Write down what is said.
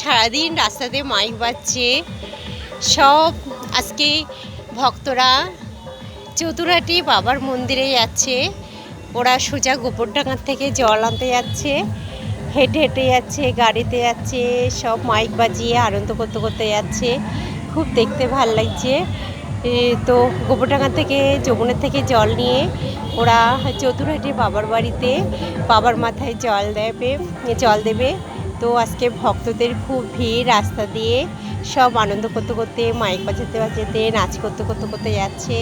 সারাদিন রাস্তাতে মাইক বাজছে। সব আজকে ভক্তরা চতুরাটি বাবার মন্দিরে যাচ্ছে। ওরা সোজা গোবরডাঙ্গার থেকে জল আনতে যাচ্ছে। হেঁটে হেঁটে যাচ্ছে, গাড়িতে যাচ্ছে, সব মাইক বাজিয়ে আনন্দ করতে করতে যাচ্ছে। খুব দেখতে ভালো লাগছে। তো গোবরডাঙ্গা থেকে, যমুনের থেকে জল নিয়ে ওরা চতুরহাটি বাবার বাড়িতে বাবার মাথায় জল দেবে জল দেবে। তো আজকে ভক্তদের খুব ভিড় রাস্তা দিয়ে সব আনন্দ করতে করতে মাইক বাজাতে বাজাতে, নাচ করতে করতে করতে যাচ্ছে।